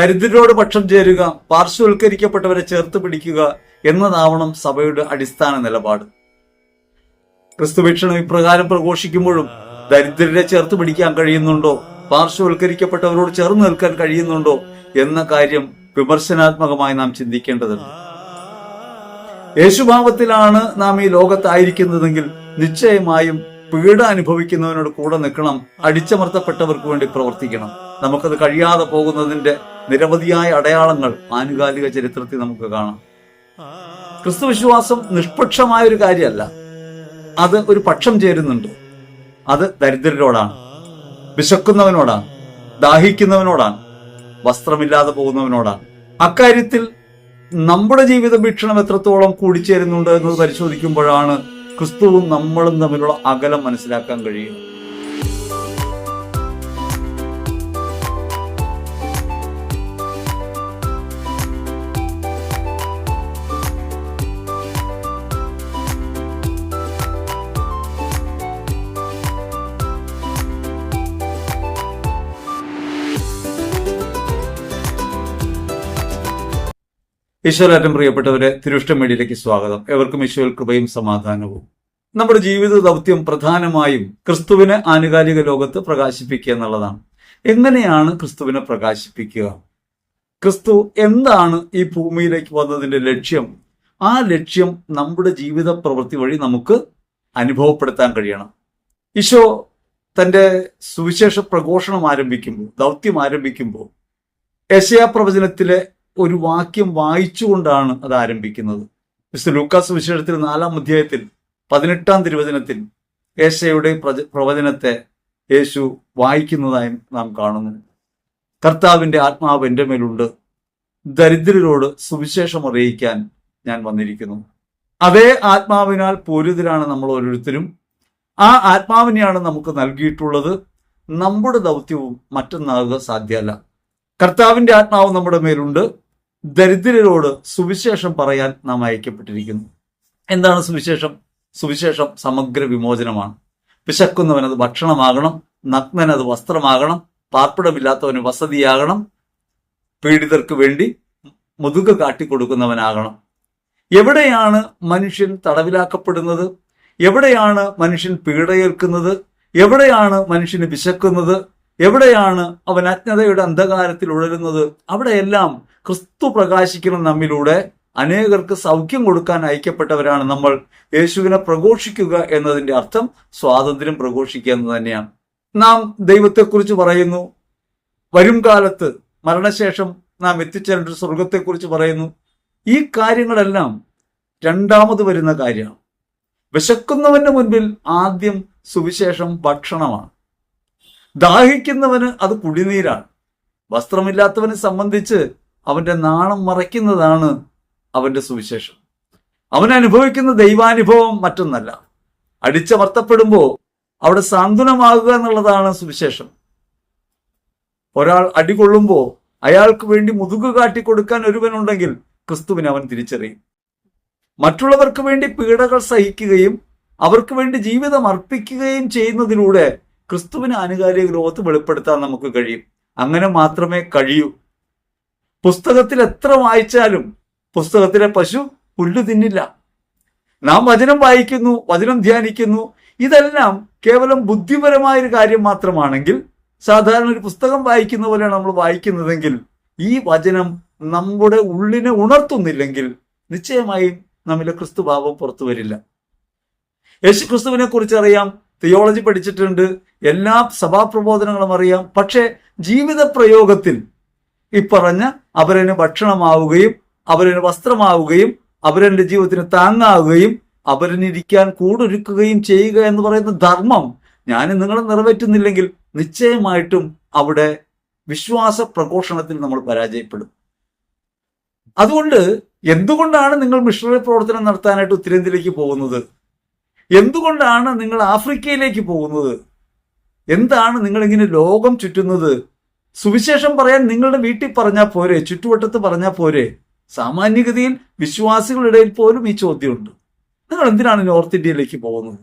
ദരിദ്രരോട് പക്ഷം ചേരുക പാർശ്വവൽക്കരിക്കപ്പെട്ടവരെ ചേർത്ത് പിടിക്കുക എന്നതാവണം സഭയുടെ അടിസ്ഥാന നിലപാട്. ക്രിസ്തുവീക്ഷണം ഇപ്രകാരം പ്രഘോഷിക്കുമ്പോഴും ദരിദ്രരെ ചേർത്ത് പിടിക്കാൻ കഴിയുന്നുണ്ടോ? പാർശ്വവൽക്കരിക്കപ്പെട്ടവരോട് ചേർന്ന് നിൽക്കാൻ കഴിയുന്നുണ്ടോ? എന്ന കാര്യം വിമർശനാത്മകമായി നാം ചിന്തിക്കേണ്ടതുണ്ട്. യേശുഭാവത്തിലാണ് നാം ഈ ലോകത്തായിരിക്കുന്നതെങ്കിൽ നിശ്ചയമായും പീഡ അനുഭവിക്കുന്നവനോട് കൂടെ നിൽക്കണം അടിച്ചമർത്തപ്പെട്ടവർക്ക് വേണ്ടി പ്രവർത്തിക്കണം. നമുക്കത് കഴിയാതെ പോകുന്നതിന്റെ നിരവധിയായ അടയാളങ്ങൾ ആനുകാലിക ചരിത്രത്തിൽ നമുക്ക് കാണാം. ക്രിസ്തുവിശ്വാസം നിഷ്പക്ഷമായ ഒരു കാര്യമല്ല. അത് ഒരു പക്ഷം ചേരുന്നുണ്ട്. അത് ദരിദ്രരോടാണ് വിശക്കുന്നവനോടാണ് ദാഹിക്കുന്നവനോടാണ് വസ്ത്രമില്ലാതെ പോകുന്നവനോടാണ്. അക്കാര്യത്തിൽ നമ്മുടെ ജീവിത വീക്ഷണം എത്രത്തോളം കൂടിച്ചേരുന്നുണ്ട് എന്നത് പരിശോധിക്കുമ്പോഴാണ് ക്രിസ്തുവും നമ്മളും തമ്മിലുള്ള അകലം മനസ്സിലാക്കാൻ കഴിയും ഈശ്വരാറ്റം പ്രിയപ്പെട്ടവരെ തിരുഷ്ട മീഡിയയിലേക്ക് സ്വാഗതം. എവർക്കും ഈശ്വര കൃപയും സമാധാനവും. നമ്മുടെ ജീവിത ദൗത്യം പ്രധാനമായും ക്രിസ്തുവിനെ ആനുകാലിക ലോകത്ത് പ്രകാശിപ്പിക്കുക എന്നുള്ളതാണ്. എങ്ങനെയാണ് ക്രിസ്തുവിനെ പ്രകാശിപ്പിക്കുക? ക്രിസ്തു എന്താണ് ഈ ഭൂമിയിലേക്ക് വന്നതിന്റെ ലക്ഷ്യം? ആ ലക്ഷ്യം നമ്മുടെ ജീവിത പ്രവൃത്തി വഴി നമുക്ക് അനുഭവപ്പെടുത്താൻ കഴിയണം. ഈശോ തന്റെ സുവിശേഷ പ്രഘോഷണം ആരംഭിക്കുമ്പോൾ ദൗത്യം ആരംഭിക്കുമ്പോൾ യശയാ പ്രവചനത്തിലെ ഒരു വാക്യം വായിച്ചുകൊണ്ടാണ് അത് ആരംഭിക്കുന്നത്. മിസ്റ്റർ ലൂക്കാസ് വിശേഷത്തിൽ നാലാം അധ്യായത്തിൽ പതിനെട്ടാം തിരുവചനത്തിൽ യേശയുടെ പ്രജ- പ്രവചനത്തെ യേശു വായിക്കുന്നതായി നാം കാണുന്നു. കർത്താവിന്റെ ആത്മാവ് എന്റെ മേലുണ്ട്. ദരിദ്രരോട് സുവിശേഷം അറിയിക്കാൻ ഞാൻ വന്നിരിക്കുന്നു. അതേ ആത്മാവിനാൽ പൂരിതരാണ് നമ്മൾ ഓരോരുത്തരും. ആ ആത്മാവിനെയാണ് നമുക്ക് നൽകിയിട്ടുള്ളത്. നമ്മുടെ ദൗത്യവും മറ്റൊന്നാകുക സാധ്യമല്ല. കർത്താവിന്റെ ആത്മാവ് നമ്മുടെ മേലുണ്ട്. ദരിദ്രരോട് സുവിശേഷം പറയാൻ നാം അയക്കപ്പെട്ടിരിക്കുന്നു. എന്താണ് സുവിശേഷം? സുവിശേഷം സമഗ്ര വിമോചനമാണ്. വിശക്കുന്നവൻ അത് ഭക്ഷണമാകണം നഗ്നൻ അത് വസ്ത്രമാകണം പാർപ്പിടമില്ലാത്തവന് വസതിയാകണം പീഡിതർക്ക് വേണ്ടി മുതുക കാട്ടിക്കൊടുക്കുന്നവനാകണം. എവിടെയാണ് മനുഷ്യൻ തടവിലാക്കപ്പെടുന്നത്? എവിടെയാണ് മനുഷ്യൻ പീഡയേൽക്കുന്നത്? എവിടെയാണ് മനുഷ്യന് വിശക്കുന്നത്? എവിടെയാണ് അവൻ അജ്ഞതയുടെ അന്ധകാരത്തിൽ ഉഴലുന്നത്? അവിടെയെല്ലാം ക്രിസ്തു പ്രകാശിക്കുന്ന നമ്മിലൂടെ അനേകർക്ക് സൗഖ്യം കൊടുക്കാൻ ഐക്യപ്പെട്ടവരാണ് നമ്മൾ. യേശുവിനെ പ്രഘോഷിക്കുക എന്നതിന്റെ അർത്ഥം സ്വാതന്ത്ര്യം പ്രഘോഷിക്കുക എന്ന് തന്നെയാണ്. നാം ദൈവത്തെക്കുറിച്ച് പറയുന്നു. വരും കാലത്ത് മരണശേഷം നാം എത്തിച്ചേരേണ്ട സ്വർഗത്തെക്കുറിച്ച് പറയുന്നു. ഈ കാര്യങ്ങളെല്ലാം രണ്ടാമത് വരുന്ന കാര്യമാണ്. വിശക്കുന്നവന്റെ മുൻപിൽ ആദ്യം സുവിശേഷം ഭക്ഷണമാണ്. ദാഹിക്കുന്നവന് അത് കുടിനീരാണ്. വസ്ത്രമില്ലാത്തവനെ സംബന്ധിച്ച് അവന്റെ നാണം മറയ്ക്കുന്നതാണ് അവന്റെ സുവിശേഷം. അവൻ അനുഭവിക്കുന്ന ദൈവാനുഭവം മറ്റൊന്നല്ല. അടിച്ചമർത്തപ്പെടുമ്പോൾ അവിടെ സാന്ത്വനമാകുക എന്നുള്ളതാണ് സുവിശേഷം. ഒരാൾ അടികൊള്ളുമ്പോൾ അയാൾക്ക് വേണ്ടി മുതുകു കാട്ടിക്കൊടുക്കാൻ ഒരുവനുണ്ടെങ്കിൽ ക്രിസ്തുവിനെ അവൻ തിരിച്ചറിയും. മറ്റുള്ളവർക്ക് വേണ്ടി പീഡകൾ സഹിക്കുകയും അവർക്ക് വേണ്ടി ജീവിതം അർപ്പിക്കുകയും ചെയ്യുന്നതിലൂടെ ക്രിസ്തുവിന് ആനുകാലിക ലോകത്ത് വെളിപ്പെടുത്താൻ നമുക്ക് കഴിയും. അങ്ങനെ മാത്രമേ കഴിയൂ. പുസ്തകത്തിൽ എത്ര വായിച്ചാലും പുസ്തകത്തിലെ പശു പുല്ലു തിന്നില്ല. നാം വചനം വായിക്കുന്നു വചനം ധ്യാനിക്കുന്നു. ഇതെല്ലാം കേവലം ബുദ്ധിപരമായ ഒരു കാര്യം മാത്രമാണെങ്കിൽ സാധാരണ ഒരു പുസ്തകം വായിക്കുന്ന പോലെയാണ് നമ്മൾ വായിക്കുന്നതെങ്കിൽ ഈ വചനം നമ്മുടെ ഉള്ളിനെ ഉണർത്തുന്നില്ലെങ്കിൽ നിശ്ചയമായും നമ്മിലെ ക്രിസ്തുഭാവം പുറത്തു വരില്ല. യേശു ക്രിസ്തുവിനെ കുറിച്ച് അറിയാം തിയോളജി പഠിച്ചിട്ടുണ്ട് എല്ലാ സഭാപ്രബോധനങ്ങളും അറിയാം. പക്ഷേ ജീവിത പ്രയോഗത്തിൽ ഈ പറഞ്ഞ അവരന് ഭക്ഷണമാവുകയും അവരന് വസ്ത്രമാവുകയും അവരെന്റെ ജീവിതത്തിന് താങ്ങാവുകയും അവരനിരിക്കാൻ കൂടൊരുക്കുകയും ചെയ്യുക എന്ന് പറയുന്ന ധർമ്മം ഞാൻ നിങ്ങളെ നിറവേറ്റുന്നില്ലെങ്കിൽ നിശ്ചയമായിട്ടും അവിടെ വിശ്വാസ പ്രഘോഷണത്തിൽ നമ്മൾ പരാജയപ്പെടും. അതുകൊണ്ട് എന്തുകൊണ്ടാണ് നിങ്ങൾ മിഷണറി പ്രവർത്തനം നടത്താനായിട്ട് ഉത്തരേന്ത്യയിലേക്ക് പോകുന്നത്? എന്തുകൊണ്ടാണ് നിങ്ങൾ ആഫ്രിക്കയിലേക്ക് പോകുന്നത്? എന്താണ് നിങ്ങൾ ഇങ്ങനെ ലോകം ചുറ്റുന്നത്? സുവിശേഷം പറയാൻ നിങ്ങളുടെ വീട്ടിൽ പറഞ്ഞാൽ പോരെ ചുറ്റുവട്ടത്ത് പറഞ്ഞാൽ പോരെ. സാമാന്യഗതിയിൽ വിശ്വാസികളുടെ ഇടയിൽ പോലും ഈ ചോദ്യമുണ്ട്. നിങ്ങൾ എന്തിനാണ് നോർത്ത് ഇന്ത്യയിലേക്ക് പോകുന്നത്?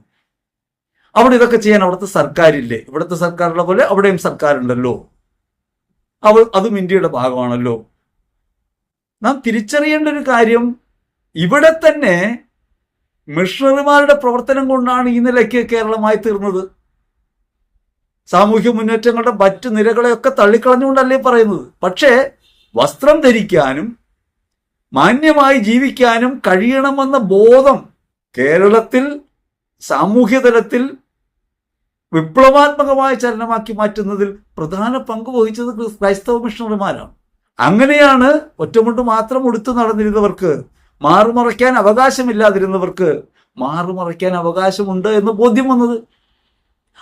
അവിടെ ഇതൊക്കെ ചെയ്യാൻ അവിടുത്തെ സർക്കാരില്ലേ? ഇവിടുത്തെ സർക്കാരുള്ള പോലെ അവിടെയും സർക്കാരുണ്ടല്ലോ. അവ അതും ഇന്ത്യയുടെ ഭാഗമാണല്ലോ. നാം തിരിച്ചറിയേണ്ട ഒരു കാര്യം ഇവിടെ തന്നെ മിഷണറിമാരുടെ പ്രവർത്തനം കൊണ്ടാണ് ഈ നിലയ്ക്ക് കേരളമായി തീർന്നത്. സാമൂഹ്യ മുന്നേറ്റങ്ങളുടെ മറ്റു നിരകളെയൊക്കെ തള്ളിക്കളഞ്ഞുകൊണ്ടല്ലേ പറയുന്നത്. പക്ഷേ വസ്ത്രം ധരിക്കാനും മാന്യമായി ജീവിക്കാനും കഴിയണമെന്ന ബോധം കേരളത്തിൽ സാമൂഹ്യതലത്തിൽ വിപ്ലവാത്മകമായ ചലനമാക്കി മാറ്റുന്നതിൽ പ്രധാന പങ്ക് വഹിച്ചത് ക്രൈസ്തവ മിഷണറിമാരാണ്. അങ്ങനെയാണ് ഒറ്റമുണ്ട് മാത്രം ഉടുത്തു നടന്നിരുന്നവർക്ക് മാറുമറയ്ക്കാൻ അവകാശമില്ലാതിരുന്നവർക്ക് മാറുമറയ്ക്കാൻ അവകാശമുണ്ട് എന്ന് ബോധ്യം വന്നത്.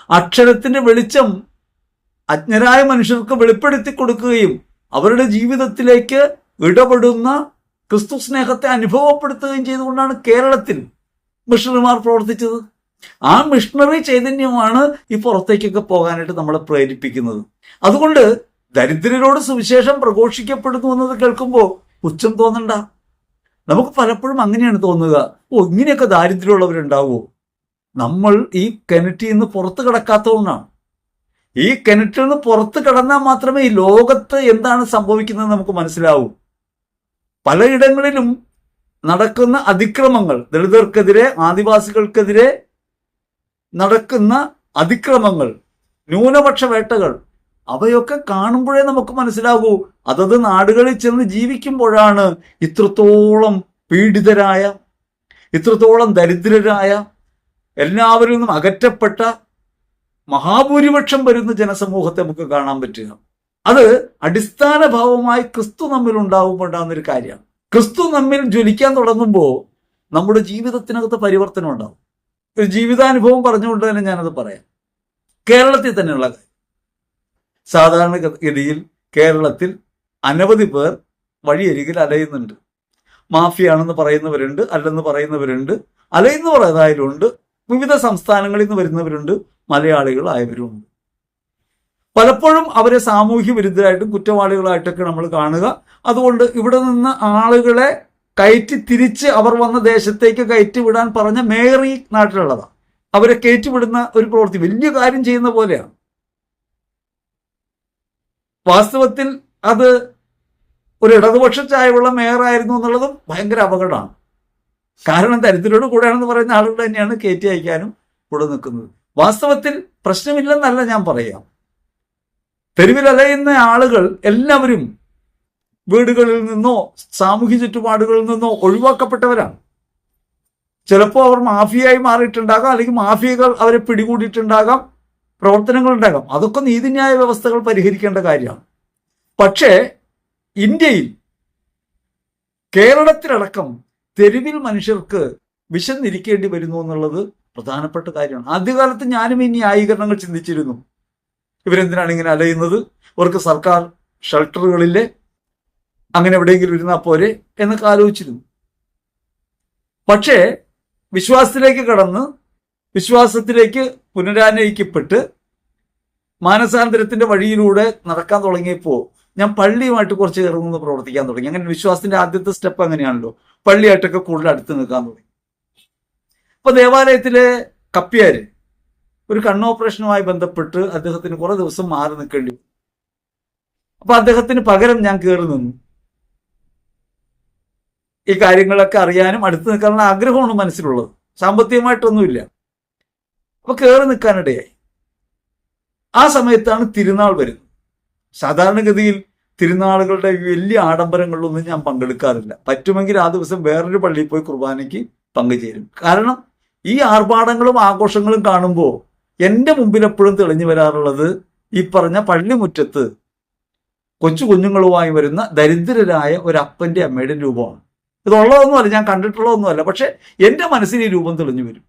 അക്ഷരത്തിന്റെ വെളിച്ചം അജ്ഞരായ മനുഷ്യർക്ക് വെളിപ്പെടുത്തി കൊടുക്കുകയും അവരുടെ ജീവിതത്തിലേക്ക് ഇടപെടുന്ന ക്രിസ്തു സ്നേഹത്തെ അനുഭവപ്പെടുത്തുകയും ചെയ്തുകൊണ്ടാണ് കേരളത്തിൽ മിഷണറിമാർ പ്രവർത്തിച്ചത്. ആ മിഷണറി ചൈതന്യമാണ് ഈ പുറത്തേക്കൊക്കെ പോകാനായിട്ട് നമ്മളെ പ്രേരിപ്പിക്കുന്നത്. അതുകൊണ്ട് ദരിദ്രരോട് സുവിശേഷം പ്രഘോഷിക്കപ്പെടുന്നു എന്നത് കേൾക്കുമ്പോൾ പുച്ഛം തോന്നണ്ട. നമുക്ക് പലപ്പോഴും അങ്ങനെയാണ് തോന്നുക. ഓ ഇങ്ങനെയൊക്കെ ദാരിദ്ര്യമുള്ളവരുണ്ടാവുമോ നമ്മൾ ഈ കിണറ്റിൽ നിന്ന് പുറത്ത് കിടക്കാത്തതുകൊണ്ടാണ്. ഈ കിണറ്റിൽ നിന്ന് പുറത്ത് കിടന്നാൽ മാത്രമേ ഈ ലോകത്ത് എന്താണ് സംഭവിക്കുന്നത് നമുക്ക് മനസ്സിലാവൂ. പലയിടങ്ങളിലും നടക്കുന്ന അതിക്രമങ്ങൾ ദളിതർക്കെതിരെ ആദിവാസികൾക്കെതിരെ നടക്കുന്ന അതിക്രമങ്ങൾ ന്യൂനപക്ഷ വേട്ടകൾ അവയൊക്കെ കാണുമ്പോഴേ നമുക്ക് മനസ്സിലാകൂ. അതത് നാടുകളിൽ ചെന്ന് ജീവിക്കുമ്പോഴാണ് ഇത്രത്തോളം പീഡിതരായ ഇത്രത്തോളം ദരിദ്രരായ എല്ലാവരിൽ നിന്നും അകറ്റപ്പെട്ട മഹാഭൂരിപക്ഷം വരുന്ന ജനസമൂഹത്തെ നമുക്ക് കാണാൻ പറ്റുക. അത് അടിസ്ഥാന ഭാവമായി ക്രിസ്തു നമ്മിൽ ഒരു കാര്യമാണ് ക്രിസ്തു നമ്മിൽ ജ്വലിക്കാൻ തുടങ്ങുമ്പോൾ നമ്മുടെ ജീവിതത്തിനകത്ത് പരിവർത്തനം ഉണ്ടാവും. ഒരു ജീവിതാനുഭവം പറഞ്ഞുകൊണ്ട് തന്നെ ഞാനത് പറയാം. കേരളത്തിൽ തന്നെയുള്ള കാര്യം. സാധാരണ ഗതിയിൽ കേരളത്തിൽ അനവധി പേർ വഴിയരികിൽ അലയുന്നുണ്ട്. മാഫിയാണെന്ന് പറയുന്നവരുണ്ട് അല്ലെന്ന് പറയുന്നവരുണ്ട് അലയുന്നവർ ഏതായാലും പറയുന്നതായാലുണ്ട് വിവിധ സംസ്ഥാനങ്ങളിൽ നിന്ന് വരുന്നവരുണ്ട് മലയാളികളായവരുമുണ്ട്. പലപ്പോഴും അവരെ സാമൂഹ്യ വിരുദ്ധരായിട്ടും കുറ്റവാളികളായിട്ടൊക്കെ നമ്മൾ കാണുക. അതുകൊണ്ട് ഇവിടെ നിന്ന് ആളുകളെ കയറ്റി തിരിച്ച് അവർ വന്ന ദേശത്തേക്ക് കയറ്റി വിടാൻ പറഞ്ഞ ഈ നാട്ടിലുള്ളതാണ് അവരെ കയറ്റിവിടുന്ന ഒരു പ്രവൃത്തി വലിയ കാര്യം ചെയ്യുന്ന പോലെയാണ്. വാസ്തവത്തിൽ അത് ഒരു ഇടതുപക്ഷ ചായവുള്ള മേയറായിരുന്നു എന്നുള്ളതും ഭയങ്കര അപകടമാണ്. കാരണം ദരിദ്രരോട് കൂടെയാണെന്ന് പറയുന്ന ആളുകൾ തന്നെയാണ് കയറ്റി അയക്കാനും കൂടെ നിൽക്കുന്നത്. വാസ്തവത്തിൽ പ്രശ്നമില്ലെന്നല്ല ഞാൻ പറയാം. തെരുവിൽ അലയുന്ന ആളുകൾ എല്ലാവരും വീടുകളിൽ നിന്നോ സാമൂഹ്യ ചുറ്റുപാടുകളിൽ നിന്നോ ഒഴിവാക്കപ്പെട്ടവരാണ്. ചിലപ്പോൾ അവർ മാഫിയായി മാറിയിട്ടുണ്ടാകാം അല്ലെങ്കിൽ മാഫിയകൾ അവരെ പിടികൂടിയിട്ടുണ്ടാകാം പ്രവർത്തനങ്ങൾ ഉണ്ടാകാം. അതൊക്കെ നീതിന്യായ വ്യവസ്ഥകൾ പരിഹരിക്കേണ്ട കാര്യമാണ്. പക്ഷേ ഇന്ത്യയിൽ കേരളത്തിലടക്കം തെരുവിൽ മനുഷ്യർക്ക് വിശന്നിരിക്കേണ്ടി വരുന്നു എന്നുള്ളത് പ്രധാനപ്പെട്ട കാര്യമാണ്. ആദ്യകാലത്ത് ഞാനും ഈ ന്യായീകരണങ്ങൾ ചിന്തിച്ചിരുന്നു. ഇവരെന്തിനാണ് ഇങ്ങനെ അലയുന്നത്? ഇവർക്ക് സർക്കാർ ഷെൽട്ടറുകളിലെ അങ്ങനെ എവിടെയെങ്കിലും ഇരുന്നാൽ പോരെ എന്നൊക്കെ ആലോചിച്ചിരുന്നു. പക്ഷേ വിശ്വാസത്തിലേക്ക് കടന്ന് വിശ്വാസത്തിലേക്ക് പുനരാനയിക്കപ്പെട്ട് മാനസാന്തരത്തിന്റെ വഴിയിലൂടെ നടക്കാൻ തുടങ്ങിയപ്പോൾ ഞാൻ പള്ളിയുമായിട്ട് കുറച്ച് ഇറങ്ങുന്ന പ്രവർത്തിക്കാൻ തുടങ്ങി. അങ്ങനെ വിശ്വാസത്തിന്റെ ആദ്യത്തെ സ്റ്റെപ്പ് അങ്ങനെയാണല്ലോ. പള്ളിയായിട്ടൊക്കെ കൂടുതൽ അടുത്ത് നിൽക്കാൻ തുടങ്ങി. അപ്പൊ ദേവാലയത്തിലെ കപ്പിയാര് ഒരു കണ്ണോപ്പറേഷനുമായി ബന്ധപ്പെട്ട് അദ്ദേഹത്തിന് കുറെ ദിവസം മാറി നിൽക്കേണ്ടി വന്നു. അപ്പൊ അദ്ദേഹത്തിന് പകരം ഞാൻ കയറി നിന്നു. ഈ കാര്യങ്ങളൊക്കെ അറിയാനും അടുത്ത് നിൽക്കാനുള്ള ആഗ്രഹമാണ് മനസ്സിലുള്ളത്. സാമ്പത്തികമായിട്ടൊന്നുമില്ല. അപ്പൊ കയറി നിൽക്കാനിടയായി. ആ സമയത്താണ് തിരുനാൾ വരുന്നത്. സാധാരണഗതിയിൽ തിരുനാളുകളുടെ വലിയ ആഡംബരങ്ങളിലൊന്നും ഞാൻ പങ്കെടുക്കാറില്ല. പറ്റുമെങ്കിൽ ആ ദിവസം വേറൊരു പള്ളിയിൽ പോയി കുർബാനയ്ക്ക് പങ്കുചേരും കാരണം ഈ ആർഭാടങ്ങളും ആഘോഷങ്ങളും കാണുമ്പോൾ എന്റെ മുമ്പിൽ എപ്പോഴും തെളിഞ്ഞു വരാറുള്ളത് ഈ പറഞ്ഞ പള്ളിമുറ്റത്ത് കൊച്ചു കുഞ്ഞുങ്ങളുമായി വരുന്ന ദരിദ്രരായ ഒരു അപ്പന്റെ അമ്മയുടെ രൂപമാണ്. ഇതുള്ളതൊന്നുമല്ല ഞാൻ കണ്ടിട്ടുള്ളതൊന്നുമല്ല. പക്ഷെ എന്റെ മനസ്സിൽ ഈ രൂപം തെളിഞ്ഞു വരും.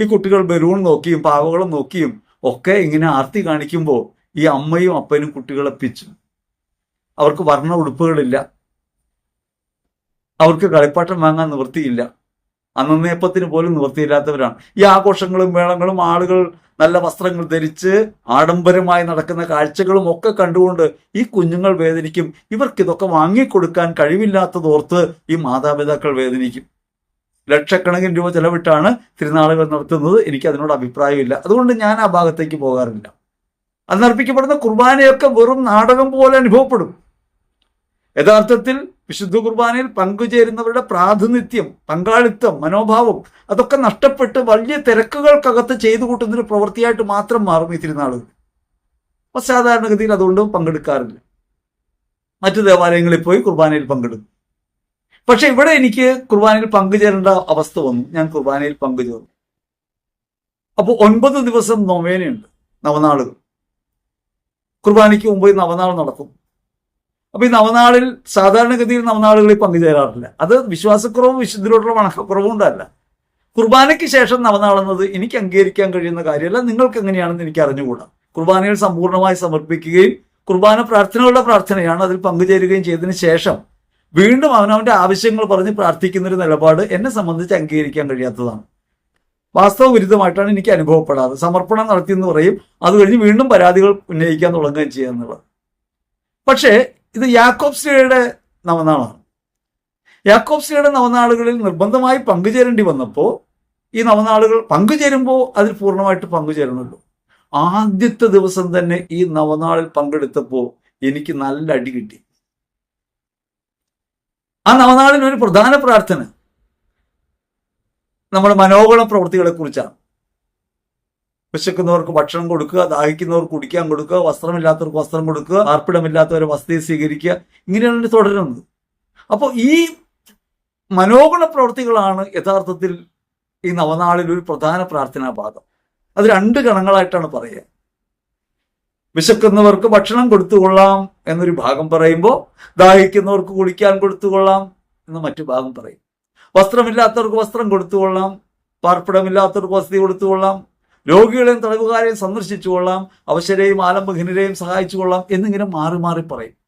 ഈ കുട്ടികൾ ബലൂൺ നോക്കിയും പാവകളും നോക്കിയും ഒക്കെ ഇങ്ങനെ ആർത്തി കാണിക്കുമ്പോൾ ഈ അമ്മയും അപ്പനും കുട്ടികളെ പിച്ചു. അവർക്ക് വർണ ഉടുപ്പുകളില്ല. അവർക്ക് കളിപ്പാട്ടം വാങ്ങാൻ നിവൃത്തിയില്ല. അന്നേപ്പത്തിന് പോലും നിവൃത്തിയില്ലാത്തവരാണ്. ഈ ആഘോഷങ്ങളും മേളങ്ങളും ആളുകൾ നല്ല വസ്ത്രങ്ങൾ ധരിച്ച് ആഡംബരമായി നടക്കുന്ന കാഴ്ചകളും ഒക്കെ കണ്ടുകൊണ്ട് ഈ കുഞ്ഞുങ്ങൾ വേദനിക്കും. ഇവർക്ക് ഇതൊക്കെ വാങ്ങിക്കൊടുക്കാൻ കഴിവില്ലാത്തതോർത്ത് ഈ മാതാപിതാക്കൾ വേദനിക്കും. ലക്ഷക്കണക്കിന് രൂപ ചെലവിട്ടാണ് തിരുനാളുകൾ നടത്തുന്നത്. എനിക്ക് അതിനോട് അഭിപ്രായമില്ല. അതുകൊണ്ട് ഞാൻ ആ ഭാഗത്തേക്ക് പോകാറില്ല. അന്നർപ്പിക്കപ്പെടുന്ന കുർബാനയൊക്കെ വെറും നാടകം പോലെ അനുഭവപ്പെടും. യഥാർത്ഥത്തിൽ വിശുദ്ധ കുർബാനയിൽ പങ്കുചേരുന്നവരുടെ പ്രാതിനിധ്യം പങ്കാളിത്തം മനോഭാവം അതൊക്കെ നഷ്ടപ്പെട്ട് വലിയ തിരക്കുകൾക്കകത്ത് ചെയ്തു കൂട്ടുന്നൊരു പ്രവൃത്തിയായിട്ട് മാത്രം മാറും ഈ തിരുനാളുകൾ. അപ്പൊ സാധാരണഗതിയിൽ അതുകൊണ്ട് പങ്കെടുക്കാറില്ല. മറ്റു ദേവാലയങ്ങളിൽ പോയി കുർബാനയിൽ പങ്കെടുക്കും. പക്ഷെ ഇവിടെ എനിക്ക് കുർബാനയിൽ പങ്കുചേരേണ്ട അവസ്ഥ വന്നു. ഞാൻ കുർബാനയിൽ പങ്കുചേർന്നു. അപ്പോൾ ഒൻപത് ദിവസം നൊവേനയുണ്ട് നവനാളുകൾ. കുർബാനയ്ക്ക് മുമ്പ് നവനാൾ നടക്കും അപ്പൊ ഈ നവനാളിൽ സാധാരണഗതിയിൽ നവനാളുകളിൽ പങ്കുചേരാറില്ല. അത് വിശ്വാസക്കുറവും വിശുദ്ധിയോടുള്ള വണക്കക്കുറവും കൊണ്ടല്ല. കുർബാനയ്ക്ക് ശേഷം നവനാളെന്നത് എനിക്ക് അംഗീകരിക്കാൻ കഴിയുന്ന കാര്യമല്ല നിങ്ങൾക്ക് എങ്ങനെയാണെന്ന് എനിക്ക് അറിഞ്ഞുകൂടാ. കുർബാനയിൽ സമ്പൂർണമായി സമർപ്പിക്കുകയും കുർബാന പ്രാർത്ഥനകളുടെ പ്രാർത്ഥനയാണ് അതിൽ പങ്കുചേരുകയും ചെയ്തതിന് ശേഷം വീണ്ടും അവനവന്റെ ആവശ്യങ്ങൾ പറഞ്ഞ് പ്രാർത്ഥിക്കുന്ന ഒരു നിലപാട് എന്നെ സംബന്ധിച്ച് അംഗീകരിക്കാൻ കഴിയാത്തതാണ്. വാസ്തവ വിരുദ്ധമായിട്ടാണ് എനിക്ക് അനുഭവപ്പെടാറ്. സമർപ്പണം നടത്തിയെന്ന് പറയും. അത് കഴിഞ്ഞ് വീണ്ടും പരാതികൾ ഉന്നയിക്കാൻ തുടങ്ങുകയും ചെയ്യുക എന്നുള്ളത്. പക്ഷേ ഇത് യാക്കോബ്സിയുടെ നവനാളാണ്. യാക്കോബ്സിയുടെ നവനാളുകളിൽ നിർബന്ധമായി പങ്കുചേരേണ്ടി വന്നപ്പോൾ ഈ നവനാളുകൾ പങ്കുചേരുമ്പോൾ അതിൽ പൂർണമായിട്ട് പങ്കുചേരണമല്ലോ ആദ്യത്തെ ദിവസം തന്നെ ഈ നവനാളിൽ പങ്കെടുത്തപ്പോൾ എനിക്ക് നല്ല അടി കിട്ടി. ആ നവനാളിൽ ഒരു പ്രധാന പ്രാർത്ഥന. നമ്മുടെ മനോഹര പ്രവൃത്തികളെ കുറിച്ചാണ് വിശക്കുന്നവർക്ക് ഭക്ഷണം കൊടുക്കുക ദാഹിക്കുന്നവർക്ക് കുടിക്കാൻ കൊടുക്കുക വസ്ത്രമില്ലാത്തവർക്ക് വസ്ത്രം കൊടുക്കുക ആർപ്പിടമില്ലാത്തവരെ വസ്തി സ്വീകരിക്കുക. ഇങ്ങനെയാണ് തുടരുന്നത്. അപ്പോൾ ഈ മനോഗുണ പ്രവൃത്തികളാണ് യഥാർത്ഥത്തിൽ ഈ നവനാളിൽ ഒരു പ്രധാന പ്രാർത്ഥനാ ഭാഗം. അത് രണ്ട് ഗണങ്ങളായിട്ടാണ് പറയുക. വിശക്കുന്നവർക്ക് ഭക്ഷണം കൊടുത്തുകൊള്ളാം എന്നൊരു ഭാഗം പറയുമ്പോൾ ദാഹിക്കുന്നവർക്ക് കുടിക്കാൻ കൊടുത്തുകൊള്ളാം എന്ന് മറ്റു ഭാഗം പറയും. വസ്ത്രമില്ലാത്തവർക്ക് വസ്ത്രം കൊടുത്തുകൊള്ളാം പാർപ്പിടമില്ലാത്തവർക്ക് വസതി കൊടുത്തുകൊള്ളാം രോഗികളെയും തടവുകാരെയും സന്ദർശിച്ചു കൊള്ളാം. അവശരെയും ആലംബഹീനരെയും സഹായിച്ചു കൊള്ളാം എന്നിങ്ങനെ മാറി മാറി പറയും.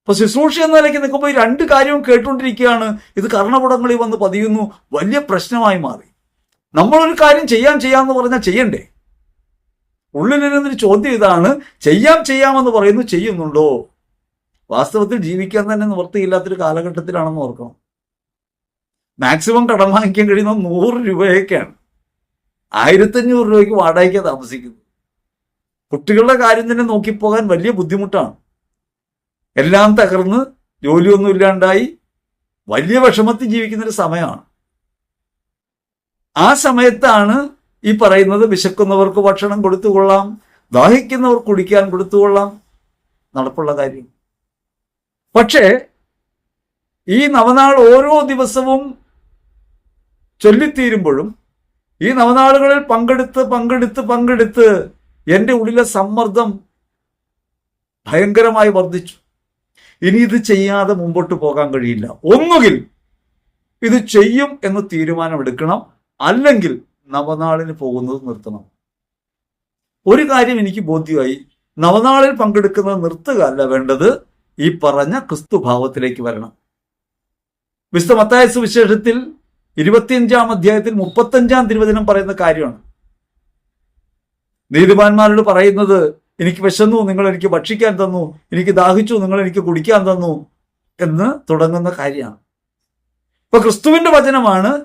അപ്പൊ ശുശ്രൂഷ എന്ന നിലയ്ക്ക് നിൽക്കുമ്പോൾ ഈ രണ്ട് കാര്യവും കേട്ടുകൊണ്ടിരിക്കുകയാണ്. ഇത് കർണപുടങ്ങളിൽ വന്ന് പതിയുന്നു. വലിയ പ്രശ്നമായി മാറി. നമ്മളൊരു കാര്യം ചെയ്യാൻ ചെയ്യാമെന്ന് പറഞ്ഞാൽ ചെയ്യണ്ടേ? ഉള്ളിലിരുന്നൊരു ചോദ്യം ഇതാണ്. ചെയ്യാം ചെയ്യാമെന്ന് പറയുന്നു ചെയ്യുന്നുണ്ടോ? വാസ്തവത്തിൽ ജീവിക്കാൻ തന്നെ നിവൃത്തിയില്ലാത്തൊരു കാലഘട്ടത്തിലാണെന്ന് ഓർക്കണം. മാക്സിമം കടം വാങ്ങിക്കാൻ കഴിയുന്ന നൂറ് രൂപയൊക്കെയാണ്. ആയിരത്തഞ്ഞൂറ് രൂപയ്ക്ക് വാടകയ്ക്ക് താമസിക്കുന്നു കുട്ടികളുടെ കാര്യം തന്നെ നോക്കിപ്പോകാൻ വലിയ ബുദ്ധിമുട്ടാണ്. എല്ലാം തകർന്ന് ജോലിയൊന്നും ഇല്ലാണ്ടായി വലിയ വിഷമത്തിൽ ജീവിക്കുന്നൊരു സമയമാണ്. ആ സമയത്താണ് ഈ പറയുന്നത് വിശക്കുന്നവർക്ക് ഭക്ഷണം കൊടുത്തുകൊള്ളാം ദാഹിക്കുന്നവർ കുടിക്കാൻ കൊടുത്തുകൊള്ളാം നടപ്പുള്ള കാര്യം. പക്ഷേ ഈ നവനാൾ ഓരോ ദിവസവും ചൊല്ലിത്തീരുമ്പോഴും ഈ നവനാളുകളിൽ പങ്കെടുത്ത് പങ്കെടുത്ത് പങ്കെടുത്ത് എന്റെ ഉള്ളിലെ സമ്മർദ്ദം ഭയങ്കരമായി വർദ്ധിച്ചു. ഇനി ഇത് ചെയ്യാതെ മുമ്പോട്ട് പോകാൻ കഴിയില്ല. ഒന്നുകിൽ ഇത് ചെയ്യും എന്ന് തീരുമാനമെടുക്കണം അല്ലെങ്കിൽ നവനാളിന് പോകുന്നത് നിർത്തണം. ഒരു കാര്യം എനിക്ക് ബോധ്യമായി നവനാളിൽ പങ്കെടുക്കുന്നത് നിർത്തുക അല്ല വേണ്ടത് ഈ പറഞ്ഞ ക്രിസ്തുഭാവത്തിലേക്ക് വരണം. വിശുദ്ധ മത്തായ സുവിശേഷത്തിൽ ഇരുപത്തിയഞ്ചാം അധ്യായത്തിൽ മുപ്പത്തഞ്ചാം തിരുവചനം പറയുന്ന കാര്യമാണ്. നീതിമാന്മാരോട് പറയുന്നത് എനിക്ക് വിശന്നു നിങ്ങൾ എനിക്ക് ഭക്ഷിക്കാൻ തന്നു എനിക്ക് ദാഹിച്ചു നിങ്ങൾ എനിക്ക് കുടിക്കാൻ തന്നു എന്ന് തുടങ്ങുന്ന കാര്യമാണ്. ഇപ്പൊ ക്രിസ്തുവിന്റെ വചനമാണ്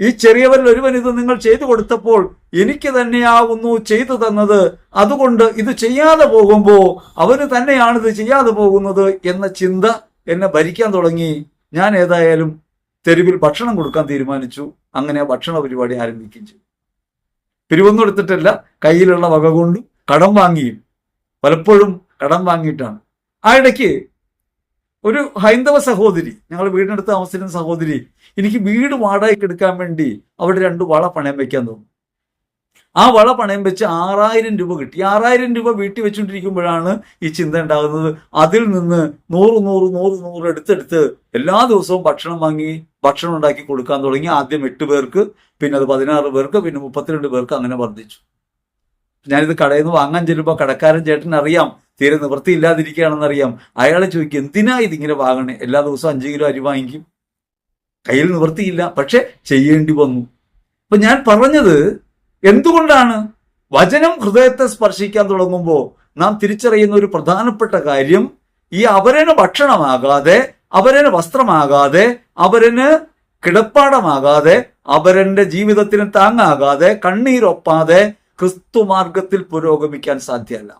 ഈ ചെറിയവരിൽ ഒരുവൻ ഇത് നിങ്ങൾ ചെയ്തു കൊടുത്തപ്പോൾ എനിക്ക് തന്നെയാവുന്നു ചെയ്തു തന്നത്. അതുകൊണ്ട് ഇത് ചെയ്യാതെ പോകുമ്പോൾ അവന് തന്നെയാണ് ഇത് ചെയ്യാതെ പോകുന്നത് എന്ന ചിന്ത എന്നെ ഭരിക്കാൻ തുടങ്ങി. ഞാൻ ഏതായാലും തെരുവിൽ ഭക്ഷണം കൊടുക്കാൻ തീരുമാനിച്ചു. അങ്ങനെ ഭക്ഷണ പരിപാടി ആരംഭിക്കുകയും ചെയ്തു. പിരിവൊന്നും എടുത്തിട്ടല്ല കയ്യിലുള്ള വക കൊണ്ടും കടം വാങ്ങിയും. പലപ്പോഴും കടം വാങ്ങിയിട്ടാണ്. ആ ഇടയ്ക്ക് ഒരു ഹൈന്ദവ സഹോദരി ഞങ്ങൾ വീടിനടുത്ത് താമസിക്കുന്ന സഹോദരി എനിക്ക് വീട് വാടകയ്ക്ക് എടുക്കാൻ വേണ്ടി അവിടെ രണ്ട് വള പണയം വെക്കാൻ തോന്നി ആ വള പണയം വെച്ച് ആറായിരം രൂപ കിട്ടി. ആറായിരം രൂപ വീട്ടിൽ വെച്ചുകൊണ്ടിരിക്കുമ്പോഴാണ് ഈ ചിന്ത ഉണ്ടാകുന്നത്. അതിൽ നിന്ന് നൂറ് നൂറ് നൂറ് നൂറ് എടുത്തെടുത്ത് എല്ലാ ദിവസവും ഭക്ഷണം വാങ്ങി ഭക്ഷണം ഉണ്ടാക്കി കൊടുക്കാൻ തുടങ്ങി. ആദ്യം എട്ട് പേർക്ക് പിന്നെ അത് പതിനാറ് പേർക്ക് പിന്നെ മുപ്പത്തിരണ്ട് പേർക്ക് അങ്ങനെ വർദ്ധിച്ചു. ഞാനിത് കടയിൽ നിന്ന് വാങ്ങാൻ ചെല്ലുമ്പോൾ കടക്കാരൻ ചേട്ടൻ അറിയാം. തീരെ നിവൃത്തിയില്ലാതിരിക്കുകയാണെന്ന് അറിയാം അയാളെ ചോദിക്കും എന്തിനാ ഇതിങ്ങനെ വാങ്ങണേ? എല്ലാ ദിവസവും അഞ്ച് കിലോ അരി വാങ്ങിക്കും? കയ്യിൽ നിവൃത്തിയില്ല. പക്ഷെ ചെയ്യേണ്ടി വന്നു. അപ്പൊ ഞാൻ പറഞ്ഞത് എന്തുകൊണ്ടാണ് വചനം ഹൃദയത്തെ സ്പർശിക്കാൻ തുടങ്ങുമ്പോൾ നാം തിരിച്ചറിയുന്ന ഒരു പ്രധാനപ്പെട്ട കാര്യം ഈ അവരന് ഭക്ഷണമാകാതെ അവരന് വസ്ത്രമാകാതെ അവരന് കിടപ്പാടമാകാതെ അവരന്റെ ജീവിതത്തിന് താങ്ങാകാതെ കണ്ണീരൊപ്പാതെ ക്രിസ്തുമാർഗത്തിൽ പുരോഗമിക്കാൻ സാധ്യമല്ല.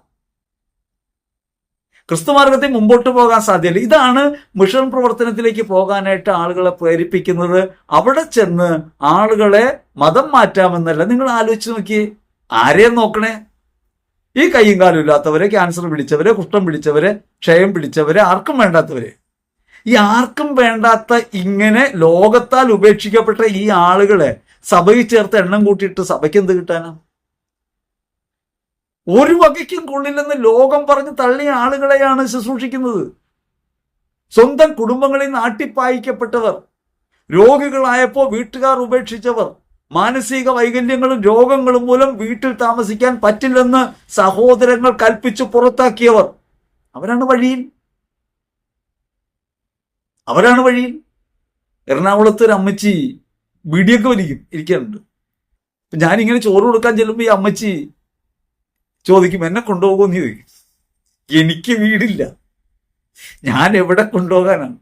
ക്രിസ്തുമാർഗത്തിൽ മുമ്പോട്ട് പോകാൻ സാധ്യല്ല ഇതാണ് മിഷൻ പ്രവർത്തനത്തിലേക്ക് പോകാനായിട്ട് ആളുകളെ പ്രേരിപ്പിക്കുന്നത്. അവിടെ ചെന്ന് ആളുകളെ മതം മാറ്റാമെന്നല്ല. നിങ്ങൾ ആലോചിച്ച് നോക്കിയേ ആരെയും നോക്കണേ? ഈ കയ്യും കാലും ഇല്ലാത്തവരെ ക്യാൻസർ പിടിച്ചവരെ കുഷ്ഠം പിടിച്ചവരെ ക്ഷയം പിടിച്ചവരെ ആർക്കും വേണ്ടാത്തവരെ. ഈ ആർക്കും വേണ്ടാത്ത ഇങ്ങനെ ലോകത്താൽ ഉപേക്ഷിക്കപ്പെട്ട ഈ ആളുകളെ സഭയിൽ ചേർത്ത് എണ്ണം കൂട്ടിയിട്ട് സഭയ്ക്ക് എന്ത് കിട്ടാനാ? ഒരു വകയ്ക്കും കൊള്ളില്ലെന്ന് ലോകം പറഞ്ഞ് തള്ളിയ ആളുകളെയാണ് ശുശ്രൂഷിക്കുന്നത് സ്വന്തം കുടുംബങ്ങളിൽ നാട്ടിപ്പായിക്കപ്പെട്ടവർ രോഗികളായപ്പോൾ വീട്ടുകാർ ഉപേക്ഷിച്ചവർ മാനസിക വൈകല്യങ്ങളും രോഗങ്ങളും മൂലം വീട്ടിൽ താമസിക്കാൻ പറ്റില്ലെന്ന് സഹോദരങ്ങൾ കൽപ്പിച്ചു പുറത്താക്കിയവർ. അവരാണ് വഴിയിൽ. അവരാണ് വഴിയിൽ. എറണാകുളത്ത് ഒരു അമ്മച്ചി ബീഡിയൊക്കെ വലിക്കും ഇരിക്കാറുണ്ട്. ഞാനിങ്ങനെ ചോറ് കൊടുക്കാൻ ചെല്ലുമ്പോൾ ഈ അമ്മച്ചി ചോദിക്കും എന്നെ കൊണ്ടുപോകുമെന്ന് ചോദിക്കും. എനിക്ക് വീടില്ല. ഞാൻ എവിടെ കൊണ്ടുപോകാനാണ്?